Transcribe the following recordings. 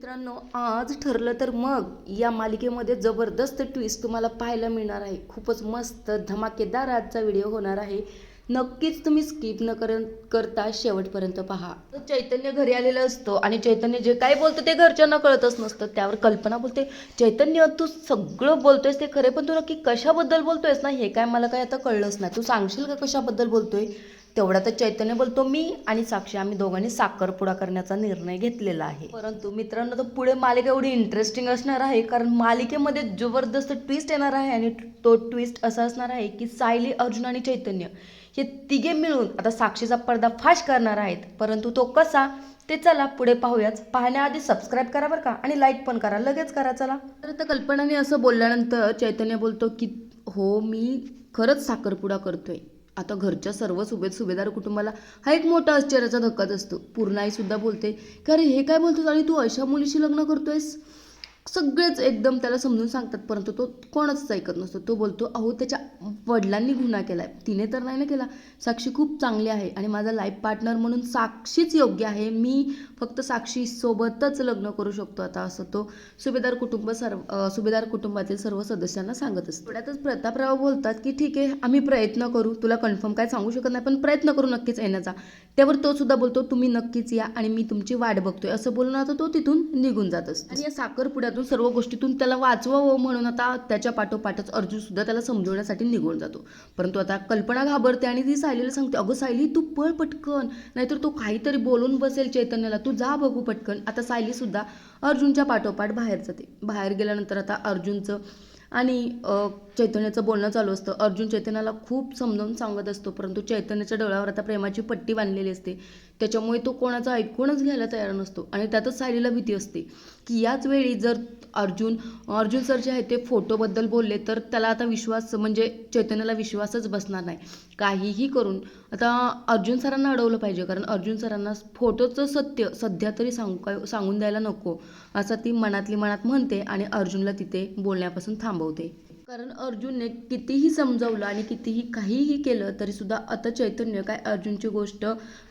मित्रांनो आज ठरलं तर मग या मालिकेमध्ये जबरदस्त ट्विस्ट तुम्हाला पाहायला मिळणार आहे. खूपच मस्त धमाकेदार आजचा व्हिडिओ होणार आहे. नक्कीच तुम्ही स्किप न कर करता शेवटपर्यंत पहा. तर चैतन्य घरी आलेलं असतो आणि चैतन्य जे काय बोलतं ते घरच्यांना कळतच नसतं. त्यावर कल्पना बोलते चैतन्य तू सगळं बोलतोयस ते खरे पण तू नक्की कशाबद्दल बोलतोयस ना? हे काय मला काय आता कळलंच नाही. तू सांगशील का कशाबद्दल बोलतोय? तेवढा तर चैतन्य बोलतो मी आणि साक्षी आम्ही दोघांनी साखरपुडा करण्याचा निर्णय घेतलेला आहे. परंतु मित्रांनो तर पुढे मालिका एवढी इंटरेस्टिंग असणार आहे कारण मालिकेमध्ये जबरदस्त ट्विस्ट येणार आहे आणि तो ट्विस्ट असा असणार आहे की सायली अर्जुन आणि चैतन्य हे तिघे मिळून आता साक्षीचा पडदा फाश करणार आहेत. परंतु तो कसा ते चला पुढे पाहूयाच पाहण्याआधी सबस्क्राईब करा बरं का आणि लाईक पण करा. लगेच करा चला. तर आता कल्पनाने असं बोलल्यानंतर चैतन्य बोलतो की हो मी खरंच साखरपुडा करतोय. आता घरच्या सर्व सुबेद सुभेदार कुटुंबाला हा एक मोठा आश्चर्याचा धक्काच असतो. पूर्ण सुद्धा बोलते की अरे हे काय बोलतोस आणि तू अशा मुलीशी लग्न करतोयस? सगळेच एकदम त्याला समजून सांगतात परंतु तो कोणाचंच ऐकत नसतो. तो बोलतो अहो त्याच्या वडिलांनी गुन्हा केला आहे तिने तर नाही ना केला. साक्षी खूप चांगली आहे आणि माझा लाईफ पार्टनर म्हणून साक्षीच योग्य आहे. मी फक्त साक्षीसोबतच लग्न करू शकतो आता असं तो सुभेदार कुटुंब सर्व सुभेदार कुटुंबातील सर्व सदस्यांना सांगत असतो. थोड्यातच प्रतापराव बोलतात की ठीक आहे आम्ही प्रयत्न करू. तुला कन्फर्म काय सांगू शकत नाही पण प्रयत्न करू नक्कीच येण्याचा. त्यावर तो सुद्धा बोलतो तुम्ही नक्कीच या आणि मी तुमची वाट बघतोय. असं बोलून आता तो तिथून निघून जात असतो. आणि या साखरपुड्यातून सर्व गोष्टीतून त्याला वाचवावं हो म्हणून आता त्याच्या पाठोपाठच अर्जुन सुद्धा त्याला समजवण्यासाठी निघून जातो. परंतु आता कल्पना घाबरते आणि ती सायलीला सांगते अगं सायली तू पळ पटकन नाहीतर तो काहीतरी बोलून बसेल चैतन्याला. तू जा बघू पटकन. आता सायली सुद्धा अर्जुनच्या पाठोपाठ बाहेर जाते. बाहेर गेल्यानंतर आता अर्जुनचं आणि चैतन्याचं बोलणं चालू असतं. अर्जुन चैतन्याला खूप समजावून सांगत असतो परंतु चैतन्याच्या डोळ्यावर आता प्रेमाची पट्टी बांधलेली असते. त्याच्यामुळे तो कोणाचं ऐकूनच घ्यायला तयार नसतो. आणि त्यातच सायलीला भीती असते की याच वेळी जर अर्जुन अर्जुन सर जे आहे ते फोटोबद्दल बोलले तर त्याला आता विश्वास म्हणजे चैतन्याला विश्वासच बसणार नाही. काहीही करून आता अर्जुन सरांना अडवलं पाहिजे कारण अर्जुन सरांना फोटोचं सत्य सध्या तरी सांगू सांगून द्यायला नको असं ती मनातली मनात म्हणते आणि अर्जुनला तिथे बोलण्यापासून थांबवते. कारण अर्जुनने कितीही समजावलं आणि कितीही काहीही केलं तरी सुद्धा आता चैतन्य काय अर्जुनची गोष्ट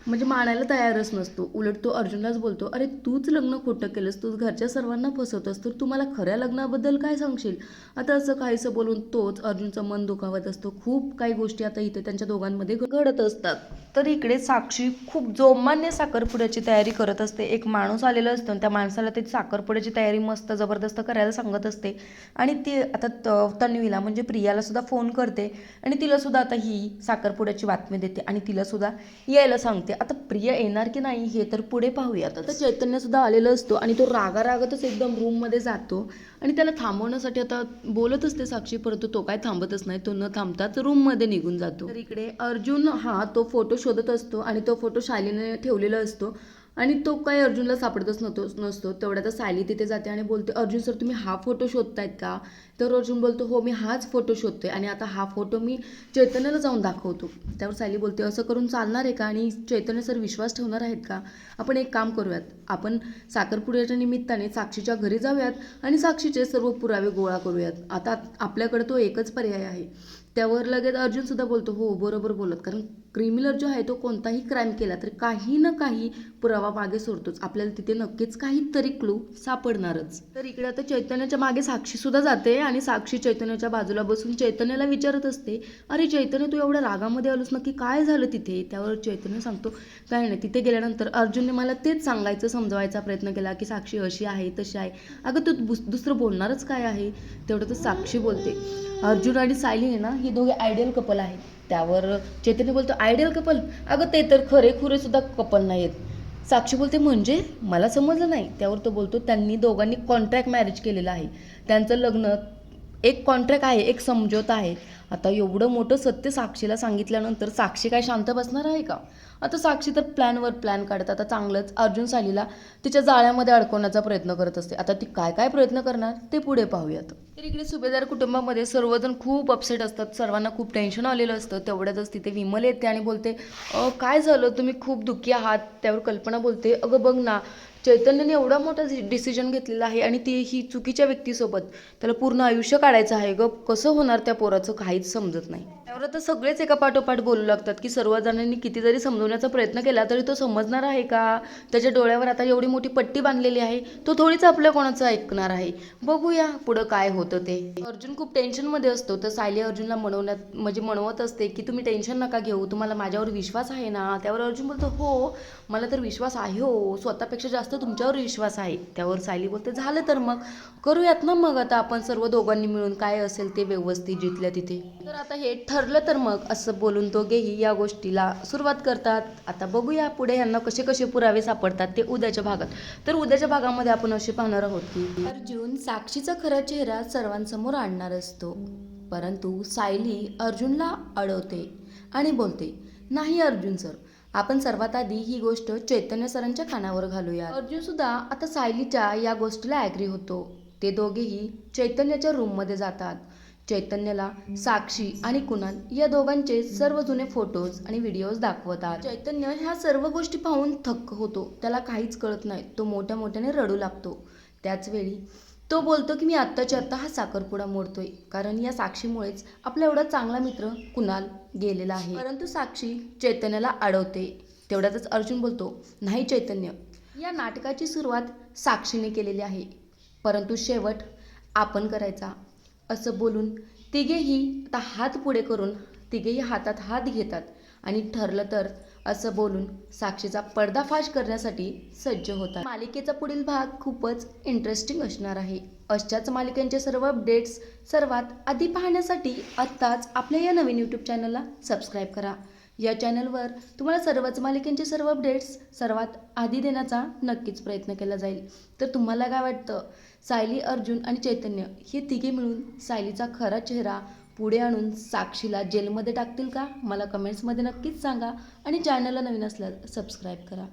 म्हणजे मानायला तयारच नसतो. उलट तो अर्जुनलाच बोलतो अरे तूच लग्न खोटं केलंस तूच घरच्या सर्वांना फसवतोस तर तू मला खऱ्या लग्नाबद्दल काय सांगशील? आता असं काहीसं बोलून तोच अर्जुनचं मन दुखावत असतो. खूप काही गोष्टी आता इथे त्यांच्या दोघांमध्ये घडत असतात. तर इकडे साक्षी खूप जोमान्य साखरपुड्याची तयारी करत असते. एक माणूस आलेला असतो आणि त्या माणसाला ते साखरपुड्याची तयारी मस्त जबरदस्त करायला सांगत असते. आणि ती आता त- तन्वीला म्हणजे प्रियाला सुद्धा फोन करते आणि तिला सुद्धा आता ही साखरपुड्याची बातमी देते आणि तिला सुद्धा यायला सांगते. आता प्रिया येणार की नाही हे तर पुढे पाहूयात. आता चैतन्य सुद्धा आलेला असतो आणि तो रागारागतच एकदम रूममध्ये जातो आणि त्याला थांबवण्यासाठी आता बोलत असते साक्षी परंतु तो काय थांबतच नाही. तो न थांबताच रूममध्ये निघून जातो. तर इकडे अर्जुन हा तो फोटो शोधत असतो आणि तो फोटो शालीने ठेवलेला असतो. आणि तो काही अर्जुनला सापडतच नव्हतो नसतो. तेवढ्यात सायली तिथे जाते आणि बोलते अर्जुन सर तुम्ही हा फोटो शोधतायत का? तर अर्जुन बोलतो हो मी हाच फोटो शोधतोय आणि आता हा फोटो मी चैतन्याला जाऊन दाखवतो. त्यावर सायली बोलते असं करून चालणार आहे का? आणि चैतन्य सर विश्वास ठेवणार आहेत का? आपण एक काम करूयात. आपण साखरपुड्याच्या निमित्ताने साक्षीच्या घरी जाऊयात आणि साक्षीचे सर्व पुरावे गोळा करूयात. आता आपल्याकडे तो एकच पर्याय आहे. त्यावर लगेच अर्जुनसुद्धा बोलतो हो बरोबर बोलत. कारण क्रिमिनल जो आहे तो कोणताही क्राईम केला तर काही ना काही पुरावा मागे सोडतोच. आपल्याला तिथे नक्कीच काहीतरी क्लू सापडणारच. तर इकडे आता चैतन्याच्या मागे साक्षी सुद्धा जाते आणि साक्षी चैतन्याच्या बाजूला बसून चैतन्याला विचारत असते अरे चैतन्य तू एवढ्या रागामध्ये आलोस नक्की काय झालं तिथे? त्यावर चैतन्य सांगतो काय नाही तिथे गेल्यानंतर अर्जुनने मला तेच सांगायचं समजवायचा प्रयत्न केला की साक्षी अशी आहे तशी आहे. अगं तू दुस- दुसरं बोलणारच काय आहे? तेवढं तर साक्षी बोलते. अर्जुन आणि सायली आहे ना ही दोघे आयडियल कपल आहेत. त्यावर चैतन्य बोलतो आयडियल कपल. अगं ते तर खरे खुरे सुद्धा कपल नाहीत साक्षी बोलते म्हणजे? मला समजलं नाही. त्यावर तो बोलतो त्यांनी दोघांनी कॉन्ट्रॅक्ट मॅरेज केलेलं आहे. त्यांचं लग्न एक कॉन्ट्रॅक्ट आहे एक समझोता आहे. आता एवढं मोठं सत्य साक्षीला सांगितल्यानंतर साक्षी काय शांत बसणार आहे का? आता साक्षी तर प्लॅनवर प्लॅन काढत आता चांगलंच अर्जुन सालीला तिच्या जाळ्यामध्ये अडकवण्याचा प्रयत्न करत असते. आता ती काय काय प्रयत्न करणार ते पुढे पाहूयात. तर इकडे सुभेदार कुटुंबामध्ये सर्वजण खूप अपसेट असतात. सर्वांना खूप टेन्शन आलेलं असतं. तेवढ्यातच तिथे विमल येते आणि बोलते काय झालं? तुम्ही खूप दुःखी आहात. त्यावर कल्पना बोलते अगं बघ ना चैतन्याने एवढा मोठा डिसिजन घेतलेला आहे आणि ती ही चुकीच्या व्यक्तीसोबत त्याला पूर्ण आयुष्य काढायचं आहे ग कसं होणार त्या पोराचं काहीच समजत नाही. त्यावर आता सगळेच एका पाठोपाठ बोलू लागतात की सर्वजणांनी किती जरी समजवण्याचा प्रयत्न केला तरी तो समजणार आहे का? त्याच्या डोळ्यावर आता एवढी मोठी पट्टी बांधलेली आहे तो थोडीच आपल्या कोणाचं ऐकणार आहे? बघूया पुढं काय होतं ते. अर्जुन खूप टेन्शनमध्ये असतो तर सायली अर्जुनला म्हणवण्यात म्हणजे म्हणवत असते की तुम्ही टेन्शन नका घेऊ तुम्हाला माझ्यावर विश्वास आहे ना? त्यावर अर्जुन बोलतो हो मला तर विश्वास आहे हो स्वतःपेक्षा जास्त तुमच्यावर विश्वास आहे. त्यावर सायली बोलते झालं तर मग करूयात ना मग आता आपण सर्व दोघांनी मिळून काय असेल ते व्यवस्थित जिथल्या तिथे. तर आता हे ठर ठरलं तर मग असं बोलून दोघेही या गोष्टीला सुरुवात करतात. आता बघूया पुढे यांना कसे कसे पुरावे सापडतात ते उद्याच्या भागात. तर उद्याच्या भागामध्ये आपण असे पाहणार आहोत की अर्जुन साक्षीचा खरा चेहरा सर्वांसमोर आणणार असतो. परंतु सायली अर्जुनला अडवते आणि बोलते नाही अर्जुन सर आपण सर्वात आधी ही गोष्ट चैतन्य सरांच्या कानावर घालूया. अर्जुन सुद्धा आता सायलीच्या या गोष्टीला ॲग्री होतो. ते दोघेही चैतन्याच्या रूममध्ये जातात. चैतन्याला साक्षी आणि कुणाल या दोघांचे सर्व जुने फोटोज आणि व्हिडिओज दाखवतात. चैतन्य ह्या सर्व गोष्टी पाहून थक्क होतो. त्याला काहीच कळत नाही. तो मोठ्या मोठ्याने रडू लागतो. त्याचवेळी तो बोलतो की मी आत्ताच्या आत्ता हा साखरपुडा मोडतोय. कारण या साक्षीमुळेच आपला एवढा चांगला मित्र कुणाल गेलेला आहे. परंतु साक्षी चैतन्याला अडवते. तेवढ्यातच अर्जुन बोलतो नाही चैतन्य या नाटकाची सुरुवात साक्षीने केलेली आहे. परंतु शेवट आपण करायचा असं बोलून तिघेही आता हात पुढे करून तिघेही हातात हात घेतात आणि ठरलं तर असं बोलून साक्षीचा पर्दाफाश करण्यासाठी सज्ज होतात. मालिकेचा पुढील भाग खूपच इंटरेस्टिंग असणार आहे. अशाच मालिकांचे सर्व अपडेट्स सर्वात आधी पाहण्यासाठी आत्ताच आपल्या या नवीन यूट्यूब चॅनलला सबस्क्राईब करा. या चॅनलवर तुम्हाला सर्वच मालिकांचे सर्व अपडेट्स सर्वात आधी देण्याचा नक्कीच प्रयत्न केला जाईल. तर तुम्हाला काय वाटतं? सायली अर्जुन आणि चैतन्य हे तिघे मिळून सायलीचा खरा चेहरा पुढे आणून साक्षीला जेलमध्ये टाकतील का? मला कमेंट्समध्ये नक्कीच सांगा आणि चॅनलला नवीन असल्यास सबस्क्राईब करा.